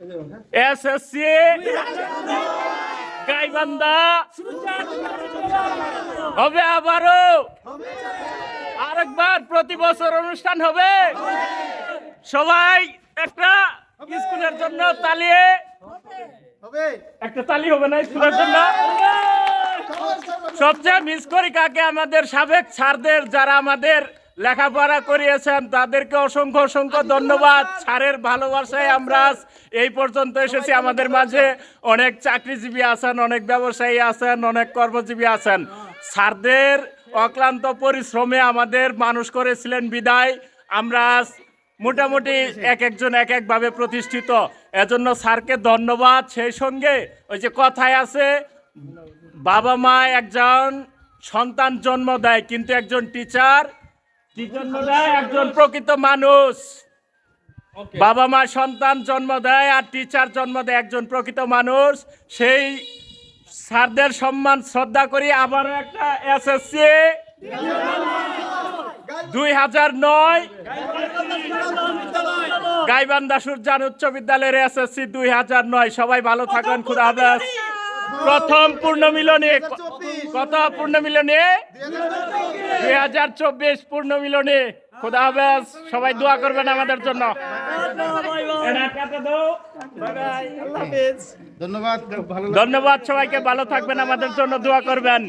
SSC Gaibandha. হবে আবারও। আরেকবার প্রতি বছর অনুষ্ঠান হবে। সবাই একটা স্কুলের জন্য তালিয়ে একটা তালি হবে না স্কুলের জন্য? সবচেয়ে মিস করি কাকে? আমাদের সাবেক ছাড়দের যারা আমাদের লেখাপড়া করিয়েছেন। তাদেরকে অসংখ্য অসংখ্য ধন্যবাদ। ছাড়ের ভালোবাসায় আমরা এই পর্যন্ত এসেছি। আমাদের মাঝে অনেক চাকরিজীবী আছেন অনেক ব্যবসায়ী আছেন অনেক কর্মজীবী আছেন। ছাড়দের অক্লান্ত পরিশ্রমে আমাদের মানুষ করেছিলেন বিদায়। আমরা মোটামুটি এক একজন এক একভাবে প্রতিষ্ঠিত। এজন্য স্যারকে ধন্যবাদ। সেই সঙ্গে ওই যে কথায় আছে বাবা মা একজন সন্তান জন্ম দেয় কিন্তু একজন টিচার জন্ম দেয় একজন প্রকৃত মানুষ। বাবা মা সন্তান জন্ম দেয় আর টিচার জন্ম দেয় একজন প্রকৃত মানুষ। সেই স্যারদের সম্মান শ্রদ্ধা করি আবারও একটা এসএসসি দুই হাজার নয় গাইবান্ধা সূর্যান উচ্চ বিদ্যালয়ের এসএসসি দুই হাজার নয়। সবাই ভালো থাকুন খুদা হাফেজ। প্রথম পূর্ণ মিলনে কত পূর্ণ মিলনে দুই হাজার চব্বিশ পূর্ণ মিলনে খোদা হাফেজ সবাই দোয়া করবেন আমাদের জন্য। এটা কেটে দাও। ধন্যবাদ ধন্যবাদ সবাইকে ভালো থাকবেন আমাদের জন্য দোয়া করবেন।